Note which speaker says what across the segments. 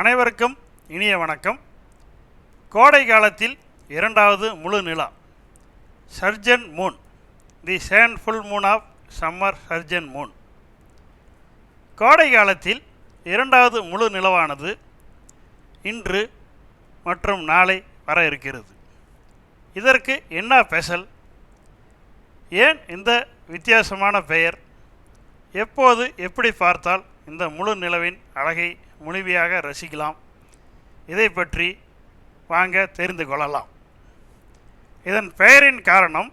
Speaker 1: அனைவருக்கும் இனிய வணக்கம். கோடை காலத்தில் இரண்டாவது முழு நிலா sturgeon moon the Shane full moon of summer sturgeon moon. கோடை காலத்தில் இரண்டாவது முழு நிலவானது இன்று மற்றும் நாளை வர இருக்கிறது. இதற்கு என்ன ஸ்பெஷல் ஏன் இந்த வித்தியாசமான பெயர்? எப்போது எப்படி பார்த்தால் இந்த முழு நிலவின் அழகை முழுமையாக ரசிக்கலாம். இதை பற்றி வாங்க தெரிந்து கொள்ளலாம். இதன் பெயரின் காரணம்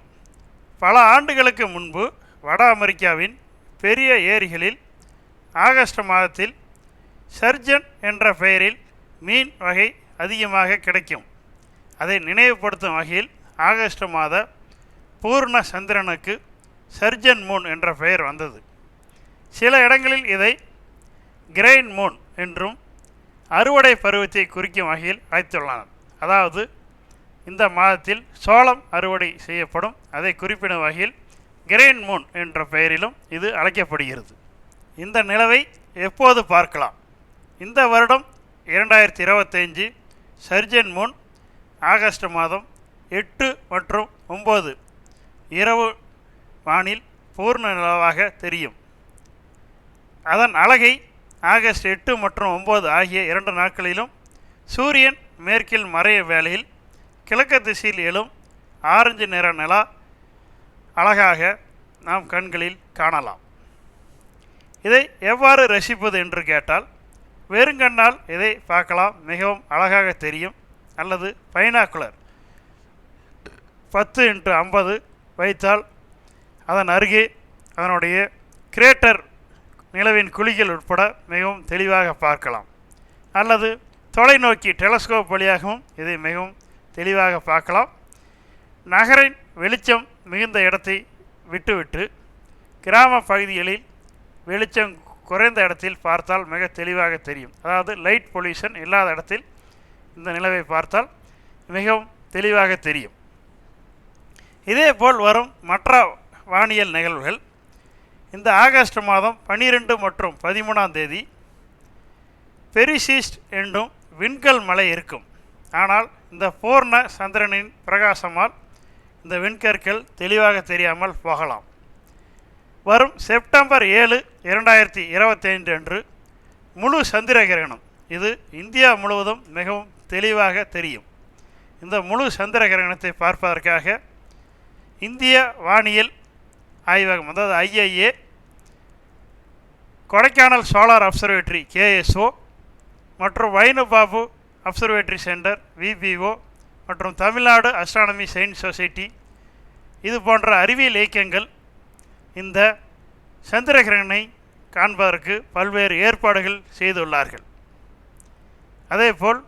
Speaker 1: பல ஆண்டுகளுக்கு முன்பு வட அமெரிக்காவின் பெரிய ஏரிகளில் ஆகஸ்ட் மாதத்தில் சர்ஜன் என்ற பெயரில் மீன் வகை அதிகமாக கிடைக்கும். அதை நினைவுபடுத்தும் வகையில் ஆகஸ்ட் மாத பூர்ண சந்திரனுக்கு சர்ஜன் மூன் என்ற பெயர் வந்தது. சில இடங்களில் இதை கிரெயின் மூன் என்றும் அறுவடை பருவத்தை குறிக்கும் வகையில் அழைத்துள்ளனர். அதாவது இந்த மாதத்தில் சோளம் அறுவடை செய்யப்படும். அதை குறிப்பிடும் வகையில் கிரெயின் மூன் என்ற பெயரிலும் இது அழைக்கப்படுகிறது. இந்த நிலவை எப்போது பார்க்கலாம்? இந்த வருடம் இரண்டாயிரத்தி இருபத்தைஞ்சு சர்ஜன் மூன் ஆகஸ்ட் மாதம் எட்டு மற்றும் ஒம்பது இரவு வானில் பூர்ண நிலவாக தெரியும். அதன் அழகை ஆகஸ்ட் எட்டு மற்றும் ஒம்பது ஆகிய இரண்டு நாட்களிலும் சூரியன் மேற்கில் மறைய வேளையில் கிழக்கு திசையில் எழும் ஆரஞ்சு நிற நிலா அழகாக நாம் கண்களில் காணலாம். இதை எவ்வாறு ரசிப்பது என்று கேட்டால் வெறுங்கண்ணால் இதை பார்க்கலாம். மிகவும் அழகாக தெரியும். அல்லது பைனாக்குலர் பத்து இன்ட்டு ஐம்பது வைத்தால் அதன் அருகே அதனுடைய கிரேட்டர் நிலவின் குழிகள் உட்பட மிகவும் தெளிவாக பார்க்கலாம். அல்லது தொலைநோக்கி டெலஸ்கோப் வழியாகவும் இதை மிகவும் தெளிவாக பார்க்கலாம். நகரின் வெளிச்சம் மிகுந்த இடத்தை விட்டுவிட்டு கிராம பகுதிகளில் வெளிச்சம் குறைந்த இடத்தில் பார்த்தால் மிக தெளிவாக தெரியும். அதாவது லைட் பொல்யூஷன் இல்லாத இடத்தில் இந்த நிலவை பார்த்தால் மிகவும் தெளிவாக தெரியும். இதேபோல் வரும் மற்ற வானியல் நிகழ்வுகள். இந்த ஆகஸ்ட் மாதம் பனிரெண்டு மற்றும் பதிமூணாம் தேதி பெரிசிஸ்ட் என்றும் விண்கல் மலை இருக்கும். ஆனால் இந்த பூர்ண சந்திரனின் பிரகாசமால் இந்த விண்கற்கள் தெளிவாக தெரியாமல் போகலாம். வரும் செப்டம்பர் ஏழு இரண்டாயிரத்தி இருபத்தைந்து அன்று முழு சந்திர கிரகணம் இது இந்தியா முழுவதும் மிகவும் தெளிவாக தெரியும். இந்த முழு சந்திர கிரகணத்தை பார்ப்பதற்காக இந்திய வானியல் ஆய்வகம் அதாவது IIA Kodaikanal solar observatory KSO மற்றும் வைனுபாபு அப்சர்வேட்டரி சென்டர் விபிஓ மற்றும் தமிழ்நாடு அஸ்ட்ரானமி சயின்ஸ் சொசைட்டி இது போன்ற அறிவியல் இயக்கங்கள் இந்த சந்திரகிரகணை காண்பதற்கு பல்வேறு ஏற்பாடுகள் செய்துள்ளார்கள். அதேபோல்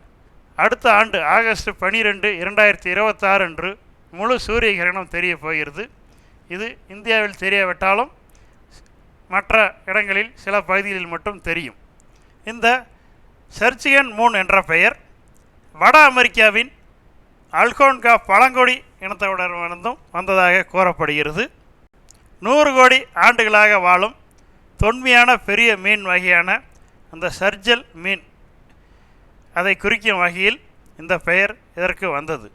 Speaker 1: அடுத்த ஆண்டு ஆகஸ்ட் பனிரெண்டு இரண்டாயிரத்தி இருபத்தாறு அன்று முழு சூரிய கிரகணம் தெரிய போகிறது. இது இந்தியாவில் தெரியவிட்டாலும் மற்ற இடங்களில் சில பகுதிகளில் மட்டும் தெரியும். இந்த சர்ச்சியன் மூன் என்ற பெயர் வட அமெரிக்காவின் அல்கோன்கா பழங்குடி இனத்தவரிடமிருந்தும் வந்ததாக கூறப்படுகிறது. நூறு கோடி ஆண்டுகளாக வாழும் தொன்மையான பெரிய மீன் வகையான அந்த சர்ஜல் மீன். அதை குறிக்கும் வகையில் இந்த பெயர் இதற்கு வந்தது.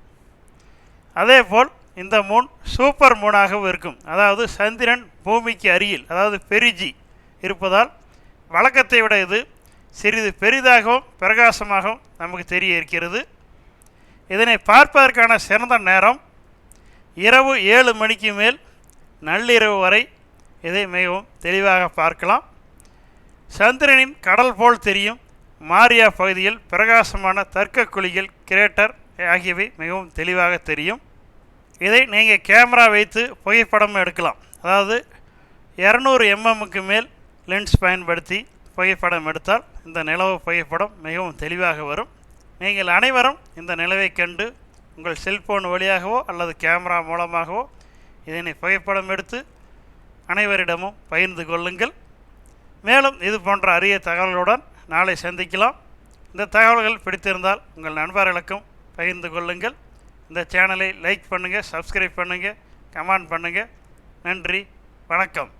Speaker 1: அதேபோல் இந்த மூன் சூப்பர் மூனாகவும் இருக்கும். அதாவது சந்திரன் பூமிக்கு அருகில் அதாவது பெரிஜி இருப்பதால் வழக்கத்தை விட இது சிறிது பெரிதாகவும் பிரகாசமாகவும் நமக்கு தெரிய இருக்கிறது. இதனை பார்ப்பதற்கான சிறந்த நேரம் இரவு ஏழு மணிக்கு மேல் நள்ளிரவு வரை இதை மிகவும் தெளிவாக பார்க்கலாம். சந்திரனின் கடல் போல் தெரியும் மாரியா பகுதியில் பிரகாசமான தர்க்க குழிகள் கிரேட்டர் ஆகியவை மிகவும் தெளிவாக தெரியும். இதை நீங்கள் கேமரா வைத்து புகைப்படம் எடுக்கலாம். அதாவது இரநூறு எம்எம்முக்கு மேல் லென்ஸ் பயன்படுத்தி புகைப்படம் எடுத்தால் இந்த நிலவு புகைப்படம் மிகவும் தெளிவாக வரும். நீங்கள் அனைவரும் இந்த நிலவை கண்டு உங்கள் செல்போன் வழியாகவோ அல்லது கேமரா மூலமாகவோ இதனை புகைப்படம் எடுத்து அனைவரிடமும் பகிர்ந்து கொள்ளுங்கள். மேலும் இது போன்ற அரிய தகவல்களுடன் நாளை சந்திக்கலாம். இந்த தகவல்கள் பிடித்திருந்தால் உங்கள் நண்பர்களுக்கும் பகிர்ந்து கொள்ளுங்கள். இந்த சேனலை லைக் பண்ணுங்கள் சப்ஸ்கிரைப் பண்ணுங்கள் கமெண்ட் பண்ணுங்கள் நன்றி வணக்கம்.